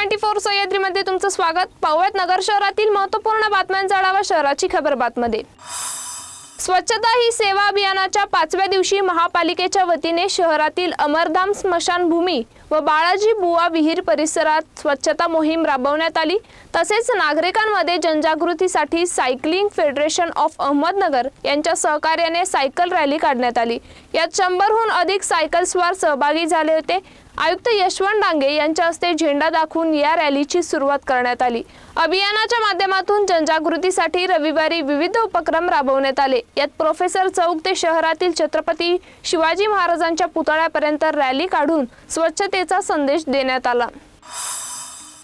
twenty four सह्याद्रीमध्ये तुमचं स्वागत. पाहूयात नगर शहरातील महत्त्वपूर्ण बातम्यांचा आढावा शहराची खबर बातमध्ये स्वच्छता ही सेवा अभियानाच्या पाचव्या दिवशी महापालिकेच्या वतीने शहरातील अमरधाम स्मशानभूमी व बाळाजी बुवा विहीर परिसरात स्वच्छता मोहीम राबवण्यात आली. तसेच नागरिकांमध्ये जनजागृतीसाठी सायकलिंग फेडरेशन ऑफ अहमदनगर यांच्या सहकार्याने सायकल रॅली काढण्यात आली. यात शंभरहून अधिक सायकल स्वार सहभागी झाले होते. आयुक्त यशवंत डांगे यांच्या हस्ते झेंडा दाखवून या रॅलीची सुरुवात करण्यात आली. अभियानाच्या माध्यमातून जनजागृतीसाठी रविवारी विविध उपक्रम राबवण्यात आले. यात प्रोफेसर चौक ते शहरातील छत्रपती शिवाजी महाराजांच्या पुतळ्यापर्यंत रॅली काढून स्वच्छतेचा संदेश देण्यात आला.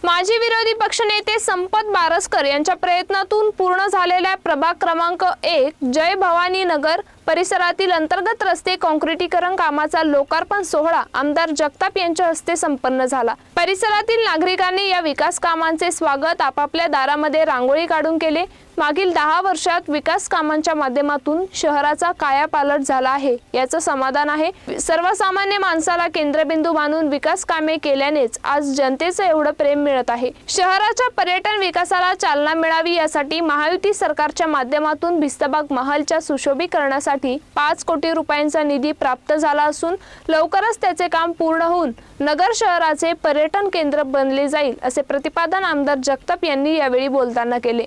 माजी विरोधी पक्षनेते संपत बारसकर यांच्या प्रयत्नातून पूर्ण झालेल्या प्रभाग क्रमांक एक जय भवानी नगर परिसरातील अंतर्गत रस्ते काँक्रिटीकरण कामाचा लोकार्पण सोहळा आमदार जगताप यांच्या हस्ते संपन्न झाला. परिसरातील नागरिकांनी या विकास कामांचे स्वागत आपापल्या दारामध्ये रांगोळी काढून केले. मागील दहा वर्षात विकास कामांच्या माध्यमातून शहराचा कायापालट झाला आहे. याचं समाधान आहे. सर्वसामान्य माणसाला केंद्रबिंदू मानून विकास कामे केल्यानेच आज जनतेचं एवढं प्रेम मिळत आहे. शहराच्या पर्यटन विकासाला चालना मिळावी यासाठी महायुती सरकारच्या माध्यमातून भिस्तबाग महालच्या सुशोभीकरणासाठी पाच कोटी रुपयांचा निधी प्राप्त झाला असून लवकरच त्याचे काम पूर्ण होऊन नगर शहराचे पर्यटन केंद्र बनले जाईल असे प्रतिपादन आमदार जगताप यांनी यावेळी बोलताना केले.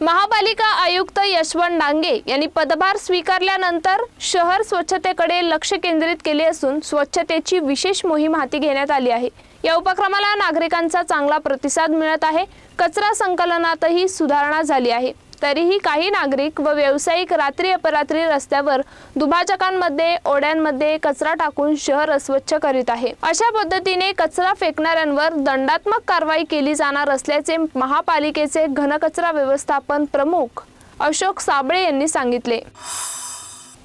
महापालिका आयुक्त यशवंत डांगे यांनी पदभार स्वीकारल्यानंतर शहर स्वच्छतेकडे लक्ष केंद्रित केले असून स्वच्छतेची विशेष मोहीम हाती घेण्यात आली आहे. या उपक्रमाला नागरिकांचा चांगला प्रतिसाद मिळत आहे. कचरा संकलनातही सुधारणा झाली आहे. तरीही काही नागरिक व व्यावसायिक रात्री अपरात्री रस्त्यावर दुभाजकांमध्ये ओढ्यांमध्ये कचरा टाकून शहर अस्वच्छ करीत आहे. अशा पद्धतीने कचरा फेकणाऱ्यांवर दंडात्मक कारवाई केली जाणार असल्याचे महापालिकेचे घनकचरा व्यवस्थापन प्रमुख अशोक साबळे यांनी सांगितले.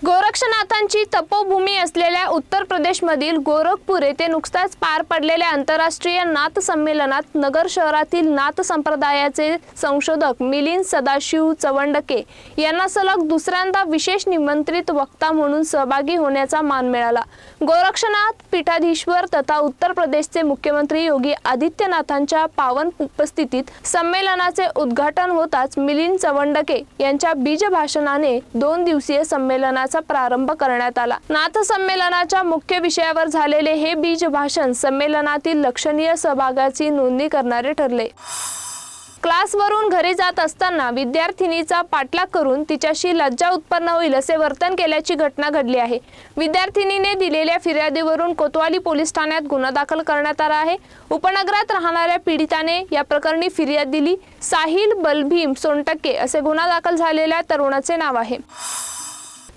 गोरक्षनाथांची तपोभूमी असलेल्या उत्तर प्रदेशमधील गोरखपूर येथे नुकताच पार पडलेल्या आंतरराष्ट्रीय नाथ संमेलनात नगर शहरातील नाथ संप्रदायाचे संशोधक मिलिंद सदाशिव चवंडके यांना सलग दुसऱ्यांदा विशेष निमंत्रित वक्ता म्हणून सहभागी होण्याचा मान मिळाला. गोरक्षनाथ पीठाधीश्वर तथा उत्तर प्रदेशचे मुख्यमंत्री योगी आदित्यनाथांच्या पावन उपस्थितीत संमेलनाचे उद्घाटन होताच मिलिंद चवंडके यांच्या बीजभाषणाने दोन दिवसीय संमेलनात संमेलनाचा प्रारंभ करण्यात आला. नाथ संमेलनाच्या मुख्य विषयावर झालेले हे बीज भाषण संमेलनातील लक्षणीय सहभागाची नोंदणी करणारे ठरले. क्लासवरून घरी जात असताना विद्यार्थिनीचा पाठलाग करून तिच्याशी लज्जा उत्पन्न होईल असे वर्तन केल्याची घटना घडली आहे. विद्यार्थिनीने दिलेल्या फिर्यादीवरून कोतवाली पोलीस ठाण्यात गुन्हा दाखल करण्यात आला आहे. उपनगरात राहणाऱ्या पीडिताने या प्रकरणी फिर्याद दिली. साहिल बलभीम सोनटक्के असे गुन्हा दाखल झालेल्या तरुणाचे नाव आहे.